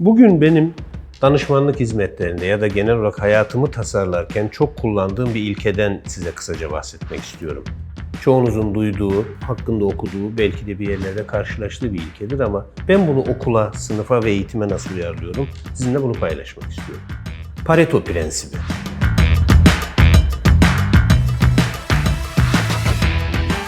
Bugün benim danışmanlık hizmetlerinde ya da genel olarak hayatımı tasarlarken çok kullandığım bir ilkeden size kısaca bahsetmek istiyorum. Çoğunuzun duyduğu, hakkında okuduğu, belki de bir yerlerde karşılaştığı bir ilkedir ama ben bunu okula, sınıfa ve eğitime nasıl uyarlıyorum? Sizinle bunu paylaşmak istiyorum. Pareto prensibi.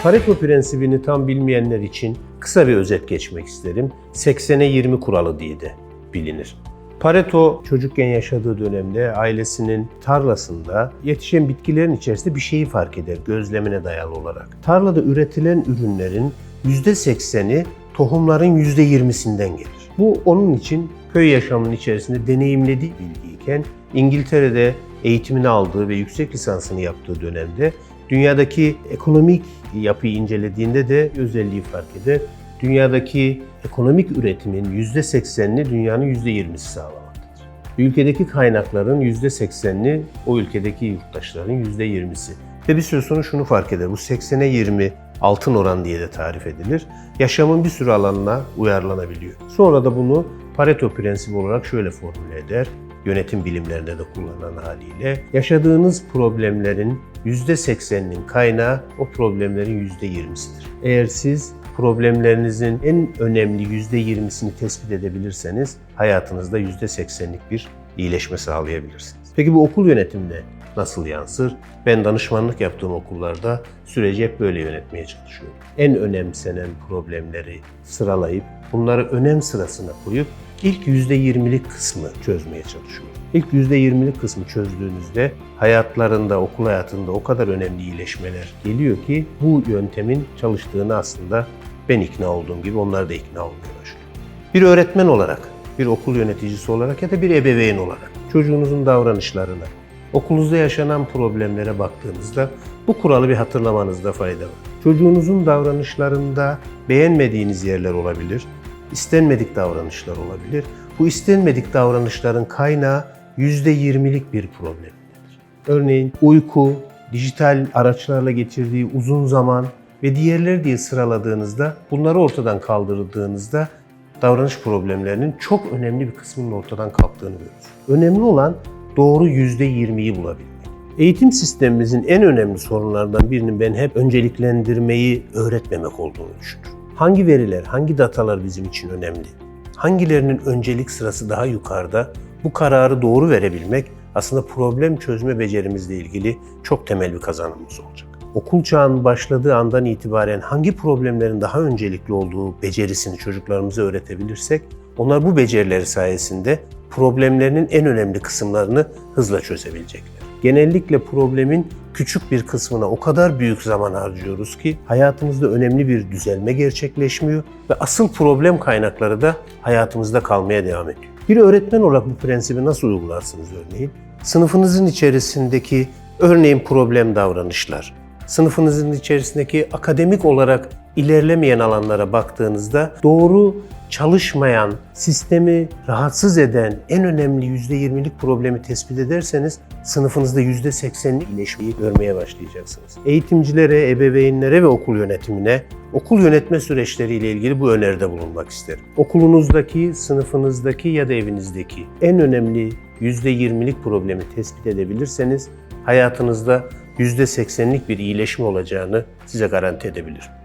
Pareto prensibini tam bilmeyenler için kısa bir özet geçmek isterim. 80'e 20 kuralı diye de bilinir. Pareto çocukken yaşadığı dönemde ailesinin tarlasında yetişen bitkilerin içerisinde bir şeyi fark eder gözlemine dayalı olarak. Tarlada üretilen ürünlerin %80'i tohumların %20'sinden gelir. Bu onun için köy yaşamının içerisinde deneyimlediği bilgiyken İngiltere'de eğitimini aldığı ve yüksek lisansını yaptığı dönemde dünyadaki ekonomik yapıyı incelediğinde de özelliği fark eder. Dünyadaki ekonomik üretimin %80'ini dünyanın %20'si sağlamaktadır. Ülkedeki kaynakların %80'ini o ülkedeki yurttaşların %20'si. Ve bir süre sonra şunu fark eder. Bu 80'e 20 altın oran diye de tarif edilir. Yaşamın bir sürü alanına uyarlanabiliyor. Sonra da bunu Pareto prensibi olarak şöyle formüle eder yönetim bilimlerinde de kullanılan haliyle yaşadığınız problemlerin %80'inin kaynağı o problemlerin %20'sidir. Eğer siz problemlerinizin en önemli %20'sini tespit edebilirseniz hayatınızda %80'lik bir iyileşme sağlayabilirsiniz. Peki bu okul yönetimine nasıl yansır? Ben danışmanlık yaptığım okullarda süreci hep böyle yönetmeye çalışıyorum. En önemsenen problemleri sıralayıp bunları önem sırasına koyup ilk %20'lik kısmı çözmeye çalışıyorum. İlk %20'lik kısmı çözdüğünüzde hayatlarında, okul hayatında o kadar önemli iyileşmeler geliyor ki bu yöntemin çalıştığını aslında ben ikna olduğum gibi onlar da ikna olmaya başlıyor. Bir öğretmen olarak, bir okul yöneticisi olarak ya da bir ebeveyn olarak çocuğunuzun davranışlarına, okulunuzda yaşanan problemlere baktığınızda bu kuralı bir hatırlamanızda fayda var. Çocuğunuzun davranışlarında beğenmediğiniz yerler olabilir, istenmedik davranışlar olabilir. Bu istenmedik davranışların kaynağı %20'lik bir problemdir. Örneğin uyku, dijital araçlarla geçirdiği uzun zaman ve diğerleri diye sıraladığınızda, bunları ortadan kaldırdığınızda davranış problemlerinin çok önemli bir kısmının ortadan kalktığını görürüz. Önemli olan doğru %20'yi bulabilmek. Eğitim sistemimizin en önemli sorunlardan birinin ben hep önceliklendirmeyi öğretmemek olduğunu düşünüyorum. Hangi veriler, hangi datalar bizim için önemli? Hangilerinin öncelik sırası daha yukarıda? Bu kararı doğru verebilmek aslında problem çözme becerimizle ilgili çok temel bir kazanımımız olacak. Okul çağının başladığı andan itibaren hangi problemlerin daha öncelikli olduğu becerisini çocuklarımıza öğretebilirsek, onlar bu becerileri sayesinde problemlerinin en önemli kısımlarını hızla çözebilecekler. Genellikle problemin küçük bir kısmına o kadar büyük zaman harcıyoruz ki hayatımızda önemli bir düzelme gerçekleşmiyor ve asıl problem kaynakları da hayatımızda kalmaya devam ediyor. Bir öğretmen olarak bu prensibi nasıl uygularsınız örneğin? Sınıfınızın içerisindeki örneğin problem davranışlar, sınıfınızın içerisindeki akademik olarak ilerlemeyen alanlara baktığınızda doğru çalışmayan, sistemi rahatsız eden en önemli %20'lik problemi tespit ederseniz sınıfınızda %80'lik iyileşmeyi görmeye başlayacaksınız. Eğitimcilere, ebeveynlere ve okul yönetimine okul yönetme süreçleriyle ilgili bu öneride bulunmak isterim. Okulunuzdaki, sınıfınızdaki ya da evinizdeki en önemli %20'lik problemi tespit edebilirseniz hayatınızda %80'lik bir iyileşme olacağını size garanti edebilirim.